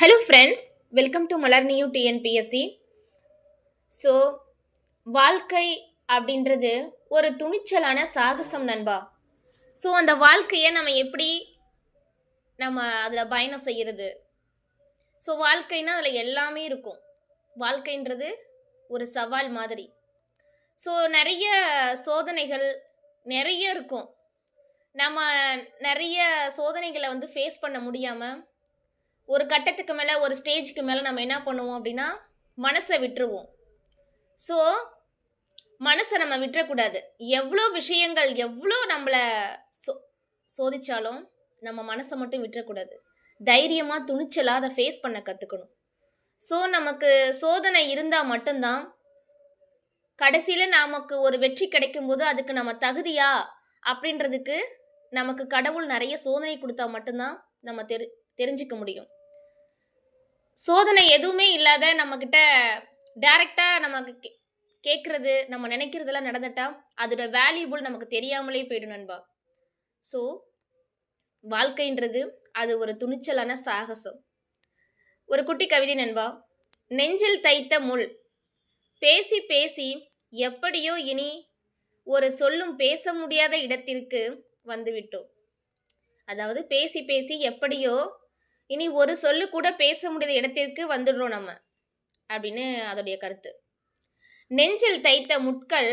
Hello friends welcome to Malar new TNPSC so வாழ்க்கை அப்படின்றது ஒரு துணிச்சலான சாகசம் நண்பா. ஸோ அந்த வாழ்க்கையை நம்ம எப்படி நம்ம அதில் பயணம் செய்கிறது ஸோ வாழ்க்கைன்னா அதில் எல்லாமே இருக்கும். வாழ்க்கைன்றது ஒரு சவால் மாதிரி. ஸோ நிறைய சோதனைகள் நிறைய இருக்கும். நம்ம நிறைய சோதனைகளை வந்து ஃபேஸ் பண்ண முடியாமல் ஒரு கட்டத்துக்கு மேலே ஒரு ஸ்டேஜுக்கு மேலே நம்ம என்ன பண்ணுவோம் அப்படின்னா மனசை விட்டுருவோம். ஸோ மனசை நம்ம விட்டுறக்கூடாது. எவ்வளோ விஷயங்கள் எவ்வளோ நம்மளை சோ சோதிச்சாலும் நம்ம மனசை மட்டும் விட்டுறக்கூடாது. தைரியமாக துணிச்சலாக அதை ஃபேஸ் பண்ண கற்றுக்கணும் ஸோ நமக்கு சோதனை இருந்தால் மட்டும்தான் கடைசியில் நமக்கு ஒரு வெற்றி கிடைக்கும்போது அதுக்கு நம்ம தகுதியா அப்படின்றதுக்கு நமக்கு கடவுள் நிறைய சோதனை கொடுத்தா மட்டும்தான் நம்ம தெரி தெரிஞ்சுக்க முடியும். சோதனை எதுவுமே இல்லாத நம்மக்கிட்ட டேரெக்டாக நமக்கு கே கேட்குறது நம்ம நினைக்கிறதெல்லாம் நடந்துட்டா அதோட வேல்யூபிள் நமக்கு தெரியாமலே போயிடும் நண்பா. ஸோ வாழ்க்கைன்றது அது ஒரு துணிச்சலான சாகசம். ஒரு குட்டி கவிதை நண்பா. நெஞ்சில் தைத்த முள். பேசி பேசி எப்படியோ இனி ஒரு சொல்லும் பேச முடியாத இடத்திற்கு வந்துவிட்டோம். அதாவது பேசி பேசி எப்படியோ இனி ஒரு சொல்லு கூட பேச முடியாத இடத்திற்கு வந்துடுறோம் நம்ம அப்படின்னு அதோடைய கருத்து. நெஞ்சில் தைத்த முட்கள்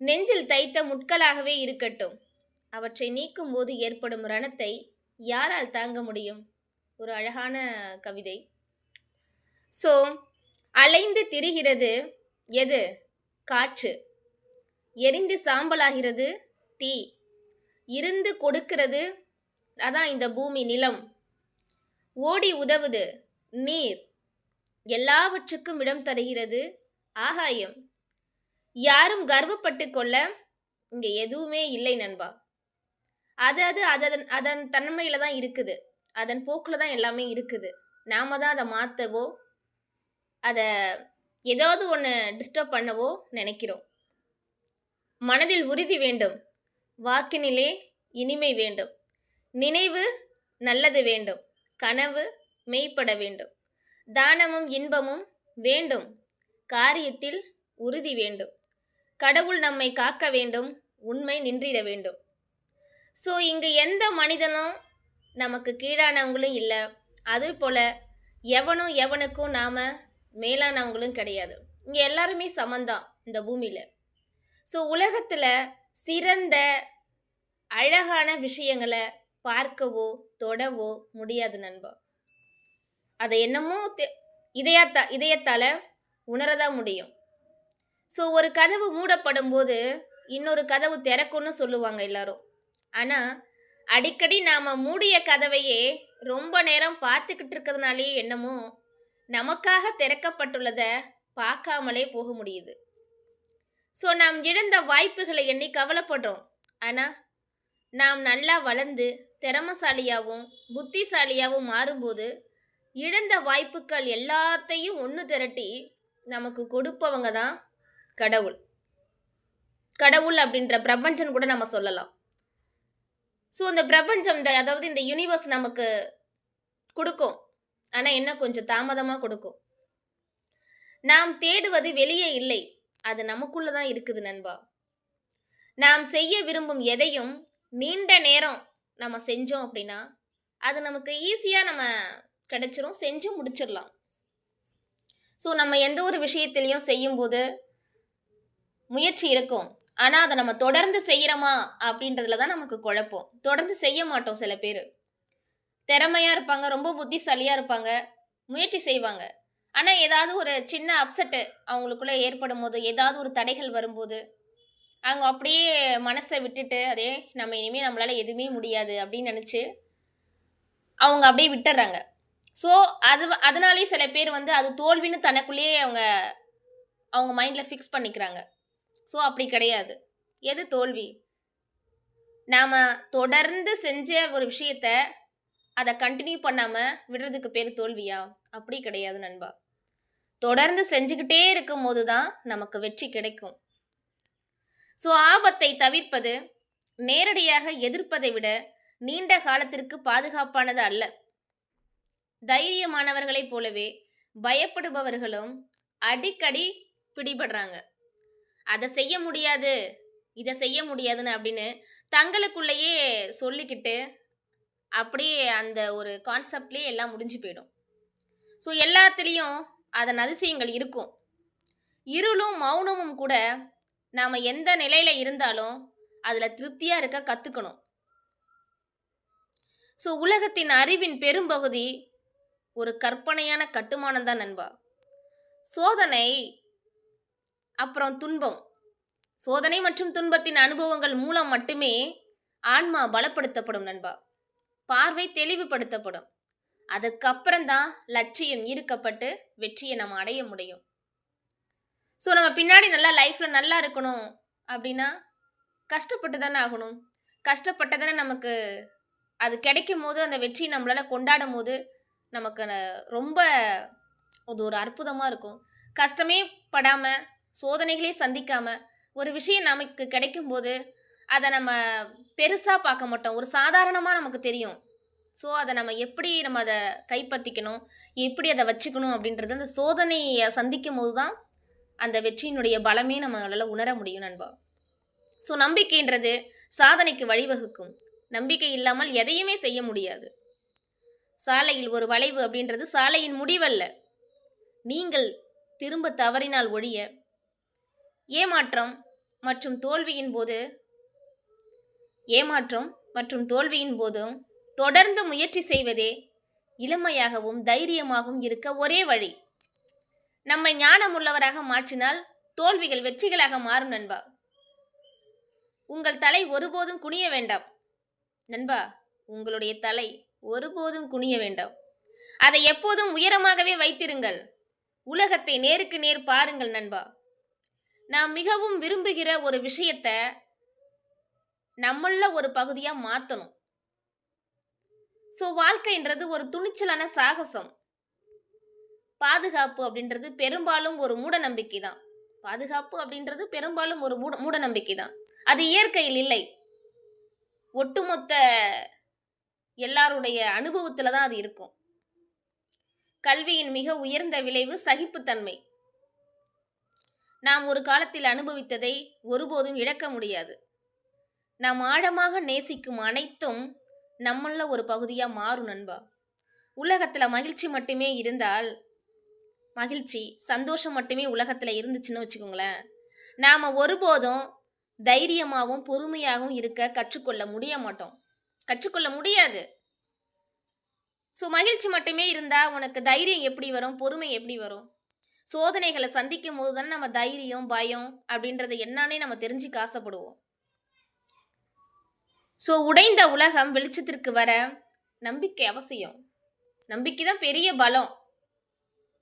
நெஞ்சில் தைத்த முட்களாகவே இருக்கட்டும். அவற்றை நீக்கும் போது ஏற்படும் ரணத்தை யாரால் தாங்க முடியும்? ஒரு அழகான கவிதை. ஸோ அலைந்து திரிகிறது எது? காற்று. எரிந்து சாம்பலாகிறது தீ. இருந்து கொடுக்கிறது அதான் இந்த பூமி நிலம். ஓடி உதவுது. நீர் எல்லாவற்றுக்கும் இடம் தருகிறது. ஆகாயம். யாரும் கர்வப்பட்டு கொள்ள இங்கே எதுவுமே இல்லை நண்பா. அது அது அதன் அதன் தன்மையில் தான் இருக்குது. அதன் போக்கில் தான் எல்லாமே இருக்குது. நாம தான் அதை மாற்றவோ அதை ஏதாவது ஒன்று டிஸ்டர்ப் பண்ணவோ நினைக்கிறோம். மனதில் உறுதி வேண்டும். வாக்கினிலே இனிமை வேண்டும். நினைவு நல்லது வேண்டும். கனவு மெய்ப்பட வேண்டும். தானமும் இன்பமும் வேண்டும். காரியத்தில் உறுதி வேண்டும். கடவுள் நம்மை காக்க வேண்டும். உண்மை நின்றிட வேண்டும். ஸோ இங்கு எந்த மனிதனும் நமக்கு கீழானவங்களும் இல்லை. அது போல் எவனும் எவனுக்கும் நாம் மேலானவங்களும் கிடையாது. இங்கே எல்லாருமே சமந்தான் இந்த பூமியில். ஸோ உலகத்தில் சிறந்த அழகான விஷயங்களை பார்க்கவோ தொடவோ முடியாது நண்பா. அதை என்னமோ தெ- இதயத்தா இதயத்தால் உணரதான் முடியும். ஸோ ஒரு கதவு மூடப்படும் போது இன்னொரு கதவு திறக்கும்னு சொல்லுவாங்க எல்லாரும். ஆனால் அடிக்கடி நாம் மூடிய கதவையே ரொம்ப நேரம் பார்த்துக்கிட்டு இருக்கிறதுனாலே என்னமோ நமக்காக திறக்கப்பட்டுள்ளதை பார்க்காமலே போக முடியுது. ஸோ நாம் இழந்த வாய்ப்புகளை எண்ணி கவலைப்படுறோம். ஆனால் நாம் நல்லா வளர்ந்து திறமசாலியாகவும் புத்திசாலியாகவும் மாறும்போது இழந்த வாய்ப்புகள் எல்லாத்தையும் ஒன்று திரட்டி நமக்கு கொடுப்பவங்க தான் கடவுள். கடவுள் அப்படின்ற பிரபஞ்சம் கூட நம்ம சொல்லலாம். ஸோ இந்த பிரபஞ்சம் அதாவது இந்த யூனிவர்ஸ் நமக்கு கொடுக்கும். ஆனால் என்ன? கொஞ்சம் தாமதமாக கொடுக்கும். நாம் தேடுவது வெளியே இல்லை. அது நமக்குள்ள தான் இருக்குது நண்பா. நாம் செய்ய விரும்பும் எதையும் நீண்ட நேரம் நம்ம செஞ்சோம் அப்படின்னா அது நமக்கு ஈஸியாக நம்ம கிடச்சிரும். செஞ்சு முடிச்சிடலாம். ஸோ நம்ம எந்த ஒரு விஷயத்திலையும் செய்யும்போது முயற்சி இருக்கும். ஆனால் அதை நம்ம தொடர்ந்து செய்கிறோமா அப்படின்றதுல தான் நமக்கு குழப்பம். தொடர்ந்து செய்ய மாட்டோம் சில பேர். திறமையாக இருப்பாங்க ரொம்ப புத்திசாலியாக இருப்பாங்க முயற்சி செய்வாங்க. ஆனால் ஏதாவது ஒரு சின்ன அப்செட்டு அவங்களுக்குள்ளே ஏற்படும் போது ஏதாவது ஒரு தடைகள் வரும்போது அவங்க அப்படியே மனசை விட்டுட்டு அதே நம்ம இனிமேல் நம்மளால் எதுவுமே முடியாது அப்படின்னு நினச்சி அவங்க அப்படியே விட்டுறாங்க. ஸோ அது அதனாலேயே சில பேர் வந்து அது தோல்வின்னு தனக்குள்ளேயே அவங்க அவங்க மைண்டில் ஃபிக்ஸ் பண்ணிக்கிறாங்க. ஸோ அப்படி கிடையாது. எது தோல்வி? நாம் தொடர்ந்து செஞ்ச ஒரு விஷயத்த அதை கண்டினியூ பண்ணாமல் விடுறதுக்கு பேர் தோல்வியா? அப்படி கிடையாது நண்பா. தொடர்ந்து செஞ்சுக்கிட்டே இருக்கும் போது தான் நமக்கு வெற்றி கிடைக்கும். ஸோ ஆபத்தை தவிர்ப்பது நேரடியாக எதிர்ப்பதை விட நீண்ட காலத்திற்கு பாதுகாப்பானது அல்ல. தைரியமானவர்களைப் போலவே பயப்படுபவர்களும் அடிக்கடி பிடிபடுறாங்க. அதை செய்ய முடியாது இதை செய்ய முடியாதுன்னு அப்படின்னு தங்களுக்குள்ளேயே சொல்லிக்கிட்டு அப்படியே அந்த ஒரு கான்செப்ட்லேயே எல்லாம் முடிஞ்சு போயிடும். ஸோ எல்லாத்துலேயும் அதன் அதிசயங்கள் இருக்கும். இருளும் மௌனமும் கூட நாம் எந்த நிலையில் இருந்தாலும் அதில் திருப்தியாக இருக்க கற்றுக்கணும் ஸோ உலகத்தின் அறிவின் பெரும்பகுதி ஒரு கற்பனையான கட்டுமானம் தான் நண்பா. சோதனை அப்புறம் துன்பம். சோதனை மற்றும் துன்பத்தின் அனுபவங்கள் மூலம் மட்டுமே ஆன்மா பலப்படுத்தப்படும் நண்பா. பார்வை தெளிவுபடுத்தப்படும். அதுக்கப்புறம்தான் லட்சியம் ஈர்க்கப்பட்டு வெற்றியை நம்ம அடைய முடியும். ஸோ நம்ம பின்னாடி நல்லா லைஃப்பில் நல்லா இருக்கணும் அப்படின்னா கஷ்டப்பட்டு தானே ஆகணும். கஷ்டப்பட்டு தானே நமக்கு அது கிடைக்கும் போது அந்த வெற்றி நம்மளால் கொண்டாடும் போது நமக்கு ரொம்ப அது ஒரு அற்புதமாக இருக்கும். கஷ்டமே படாமல் சோதனைகளே சந்திக்காமல் ஒரு விஷயம் நமக்கு கிடைக்கும் போது அதை நம்ம பெருசாக பார்க்க மாட்டோம். ஒரு சாதாரணமாக நமக்கு தெரியும். ஸோ அதை நம்ம எப்படி நம்ம அதை கைப்பற்றிக்கணும்? எப்படி அதை வச்சுக்கணும்? அப்படின்றது அந்த சோதனையை சந்திக்கும் போது தான் அந்த வெற்றியினுடைய பலமே நம்மளால் உணர முடியும் நண்பா. ஸோ நம்பிக்கைன்றது சாதனைக்கு வழிவகுக்கும். நம்பிக்கை இல்லாமல் எதையுமே செய்ய முடியாது. சாலையில் ஒரு வளைவு அப்படின்றது சாலையின் முடிவல்ல. நீங்கள் திரும்ப தவறினால் ஒழிய ஏமாற்றம் மற்றும் தோல்வியின் போது ஏமாற்றம் மற்றும் தோல்வியின் போதும் தொடர்ந்து முயற்சி செய்வதே இளமையாகவும் தைரியமாகவும் இருக்க ஒரே வழி. நம்மை ஞானமுள்ளவராக மாற்றினால் தோல்விகள் வெற்றிகளாக மாறும் நண்பா. உங்கள் தலை ஒருபோதும் குனிய வேண்டாம். நண்பா உங்களுடைய தலை ஒருபோதும் குனிய வேண்டாம். அதை எப்போதும் உயரமாகவே வைத்திருங்கள். உலகத்தை நேருக்கு நேர் பாருங்கள் நண்பா. நாம் மிகவும் விரும்புகிற ஒரு விஷயத்த நம்மள ஒரு பகுதியாக மாற்றணும் ஸோ வாழ்க்கைன்றது ஒரு துணிச்சலான சாகசம். பாதுகாப்பு அப்படின்றது பெரும்பாலும் ஒரு மூட நம்பிக்கை தான் பாதுகாப்பு அப்படின்றது பெரும்பாலும் ஒரு மூட மூட நம்பிக்கை தான் அது இயற்கையில் இல்லை. ஒட்டுமொத்த எல்லாருடைய அனுபவத்தில் தான் அது இருக்கும். கல்வியின் மிக உயர்ந்த விளைவு சகிப்புத்தன்மை. நாம் ஒரு காலத்தில் அனுபவித்ததை ஒருபோதும் இழக்க முடியாது. நாம் ஆழமாக நேசிக்கும் அனைத்தும் நம்மள ஒரு பகுதியாக மாறும் நண்பா. உலகத்தில் மகிழ்ச்சி மட்டுமே இருந்தால் மகிழ்ச்சி சந்தோஷம் மட்டுமே உலகத்தில் இருந்துச்சுன்னு வச்சுக்கோங்களேன். நாம் ஒருபோதும் தைரியமாகவும் பொறுமையாகவும் இருக்க கற்றுக்கொள்ள முடிய மாட்டோம். கற்றுக்கொள்ள முடியாது. ஸோ மகிழ்ச்சி மட்டுமே இருந்தால் உனக்கு தைரியம் எப்படி வரும் பொறுமை எப்படி வரும்? சோதனைகளை சந்திக்கும் போது தானே நம்ம தைரியம் பயம் அப்படின்றத என்னன்னே நம்ம தெரிஞ்சுக்க ஆசைப்படுவோம். ஸோ உடைந்த உலகம் வெளிச்சத்திற்கு வர நம்பிக்கை அவசியம். நம்பிக்கை தான் பெரிய பலம்.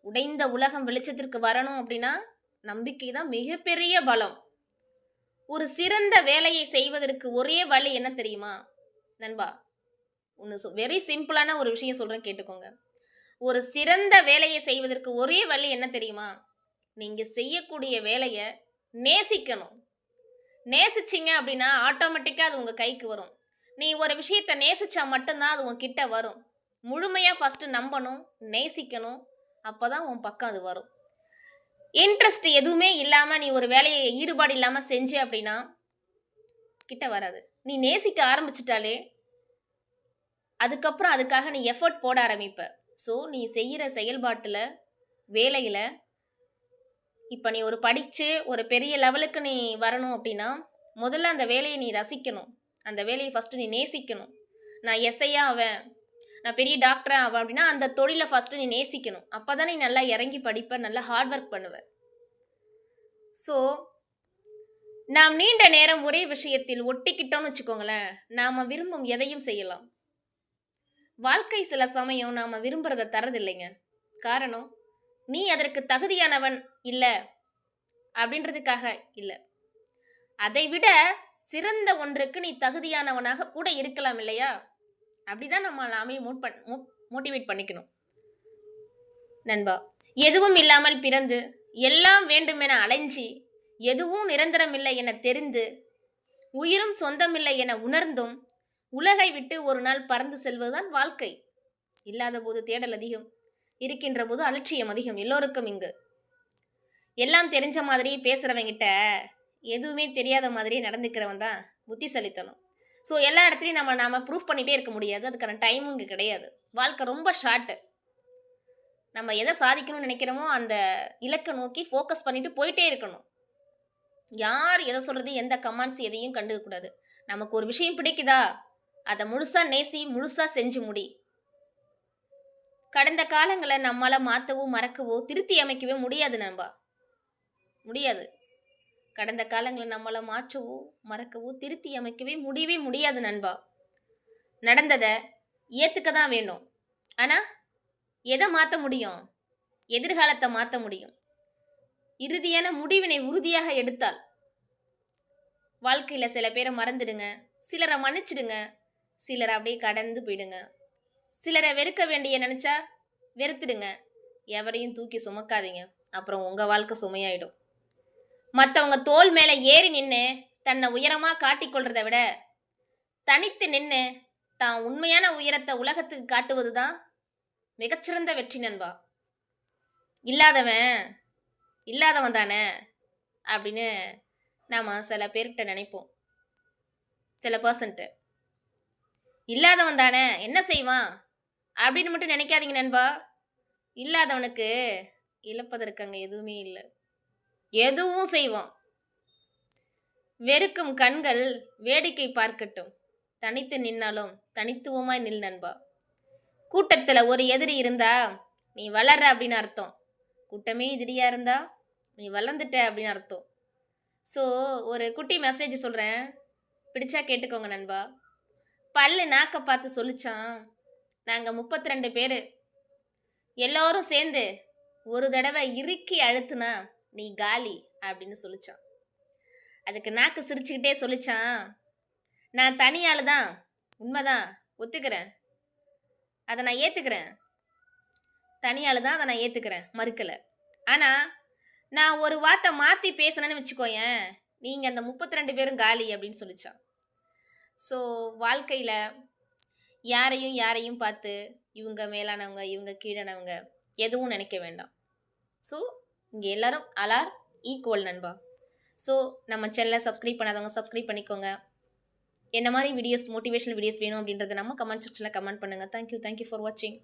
உடைந்த உலகம் வெளிச்சத்திற்கு வரணும் அப்படின்னா நம்பிக்கை தான் மிகப்பெரிய பலம். ஒரு சிறந்த வேலையை செய்வதற்கு ஒரே வழி என்ன தெரியுமா? நண்பா ஒன்று வெரி சிம்பிளான ஒரு விஷயம் சொல்கிறேன் கேட்டுக்கோங்க. ஒரு சிறந்த வேலையை செய்வதற்கு ஒரே வழி என்ன தெரியுமா? நீங்கள் செய்யக்கூடிய வேலையை நேசிக்கணும். நேசிச்சிங்க அப்படின்னா ஆட்டோமேட்டிக்காக அது உங்கள் கைக்கு வரும். நீ ஒரு விஷயத்தை நேசித்தா மட்டும்தான் அது உங்ககிட்ட வரும். முழுமையாக ஃபஸ்ட்டு நம்பணும் நேசிக்கணும் அப்போ தான் உன் பக்கம் அது வரும். இன்ட்ரெஸ்ட் எதுவுமே இல்லாமல் நீ ஒரு வேலையை ஈடுபாடு இல்லாமல் செஞ்ச அப்படின்னா கிட்ட வராது. நீ நேசிக்க ஆரம்பிச்சிட்டாலே அதுக்கப்புறம் அதுக்காக நீ எஃபர்ட் போட ஆரம்பிப்ப. ஸோ நீ செய்கிற செயல்பாட்டில் வேலையில் இப்போ நீ ஒரு படித்து ஒரு பெரிய லெவலுக்கு நீ வரணும் அப்படின்னா முதல்ல அந்த வேலையை நீ ரசிக்கணும். அந்த வேலையை ஃபஸ்ட்டு நீ நேசிக்கணும். நான் எஸ்ஐயா ஆவேன். நான் பெரிய டாக்டராக ஆவேன் அப்படின்னா அந்த தொழிலை ஃபஸ்ட்டு நீ நேசிக்கணும். அப்போ தான் நீ நல்லா இறங்கி படிப்ப நல்லா ஹார்ட் ஒர்க் பண்ணுவ. ஸோ நாம் நீண்ட நேரம் ஒரே விஷயத்தில் ஒட்டிக்கிட்டோம்னு வச்சுக்கோங்களேன் நாம் விரும்பும் எதையும் செய்யலாம். வாழ்க்கை சில சமயம் நாம் விரும்புகிறத தரதில்லைங்க காரணம் நீ அதற்கு தகுதியானவன் இல்லை அப்படின்றதுக்காக இல்லை. அதை விட சிறந்த ஒன்றுக்கு நீ தகுதியானவனாக கூட இருக்கலாம் இல்லையா? அப்படிதான் நம்ம நாமே மோட் பண் மோட்டிவேட் பண்ணிக்கணும். நண்பா எதுவும் இல்லாமல் பிறந்து எல்லாம் வேண்டுமென அலைஞ்சி எதுவும் நிரந்தரமில்லை என தெரிந்து உயிரும் சொந்தமில்லை என உணர்ந்தும் உலகை விட்டு ஒரு நாள் பறந்து செல்வதுதான் வாழ்க்கை. இல்லாத போது தேடல் அதிகம் இருக்கின்ற போது அலட்சியம் அதிகம் எல்லோருக்கும் இங்கு. எல்லாம் தெரிஞ்ச மாதிரி பேசுகிறவங்கிட்ட எதுவுமே தெரியாத மாதிரி நடந்துக்கிறவன் தான் புத்திசாலித்தனம். ஸோ எல்லா இடத்துலையும் நம்ம நாம் ப்ரூஃப் பண்ணிகிட்டே இருக்க முடியாது. அதுக்கான டைமும் இங்கே கிடையாது. வாழ்க்கை ரொம்ப ஷார்ட்டு நம்ம எதை சாதிக்கணும்னு நினைக்கிறோமோ அந்த இலக்கை நோக்கி ஃபோக்கஸ் பண்ணிவிட்டு போயிட்டே இருக்கணும். யார் எதை சொல்கிறது எந்த கமெண்ட்ஸ் எதையும் கண்டுக்கக்கூடாது நமக்கு ஒரு விஷயம் பிடிக்குதா? அதை முழுசாக நேசி முழுசாக செஞ்சு முடி. கடந்த காலங்களை நம்மளால் மாற்றவோ மறக்கவோ திருத்தி அமைக்கவே முடியாது நண்பா முடியாது. கடந்த காலங்களை நம்மளை மாற்றவோ மறக்கவோ திருத்தி அமைக்கவே முடியவே முடியாது நண்பா. நடந்ததை ஏற்றுக்க தான் வேணும். ஆனால் எதை மாற்ற முடியும்? எதிர்காலத்தை மாற்ற முடியும். இறுதியான முடிவினை உறுதியாக எடுத்தால். வாழ்க்கையில் சில பேரை மறந்துடுங்க. சிலரை மன்னிச்சிடுங்க. சிலரை அப்படியே கடந்து போயிடுங்க. சிலரை வெறுக்க வேண்டிய நினச்சா வெறுத்துடுங்க. எவரையும் தூக்கி சுமக்காதீங்க. அப்புறம் உங்கள் வாழ்க்கை சுமையாயிடும். மற்றவங்க தோல் மேலே ஏறி நின்று தன்னை உயரமாக காட்டிக்கொள்றதை விட தனித்து நின்று தான் உண்மையான உயரத்தை உலகத்துக்கு காட்டுவது தான் மிகச்சிறந்த வெற்றி நண்பா. இல்லாதவன் இல்லாதவன் தானே அப்படின்னு நாம் சில பேர்கிட்ட நினைப்போம். சில பர்சன்ட்டு இல்லாதவன் தானே என்ன செய்வான்? அப்படின்னு மட்டும் நினைக்காதீங்க நண்பா. இல்லாதவனுக்கு இழப்பதற்கு அங்கே எதுவுமே இல்லை. எதுவும் செய்வோம். வெறுக்கும் கண்கள் வேடிக்கை பார்க்கட்டும். தனித்து நின்னாலும் தனித்துவமாய் நில் நண்பா. கூட்டத்தில் ஒரு எதிரி இருந்தா நீ வளர்ற அப்படின்னு அர்த்தம். கூட்டமே எதிரியா இருந்தா நீ வளர்ந்துட்ட அப்படின்னு அர்த்தம். ஸோ ஒரு குட்டி மெசேஜ் சொல்கிறேன் பிடிச்சா கேட்டுக்கோங்க நண்பா. பல்லு நாக்க பார்த்து சொல்லிச்சான் நாங்கள் முப்பத்தி ரெண்டு பேர். எல்லோரும் சேர்ந்து ஒரு தடவை இறுக்கி அழுத்துனா நீ காலி அப்படின்னு சொல்லிச்சான். அதுக்கு நாக்கு சிரிச்சுக்கிட்டே சொல்லிச்சான். நான் தனியாள் தான் உண்மைதான். ஒத்துக்கிறேன். அதை நான் ஏற்றுக்கிறேன் தனியாள் தான் அதை நான் ஏற்றுக்கிறேன் மறுக்கலை. ஆனால் நான் ஒரு வார்த்தை மாற்றி பேசினேன்னு வச்சுக்கோயேன் நீங்கள் அந்த முப்பத்தி ரெண்டு பேரும் காலி அப்படின்னு சொல்லிச்சான். ஸோ வாழ்க்கையில் யாரையும் யாரையும் பார்த்து இவங்க மேலானவங்க இவங்க கீழானவங்க எதுவும் நினைக்க வேண்டாம். ஸோ இங்கே எல்லோரும் அலார் ஈக்குவல் நண்பா. ஸோ நம்ம சேனலை சப்ஸ்கிரைப் பண்ணாதவங்க சப்ஸ்கிரைப் பண்ணிக்கோங்க. என்ன மாதிரி வீடியோஸ் மோட்டிவேஷனல் வீடியோஸ் வேணும் அப்படின்றத நம்ம கமெண்ட் செக்ஷனில் கமெண்ட் பண்ணுங்கள் தேங்க்யூ தேங்க்யூ ஃபார் வாட்சிங்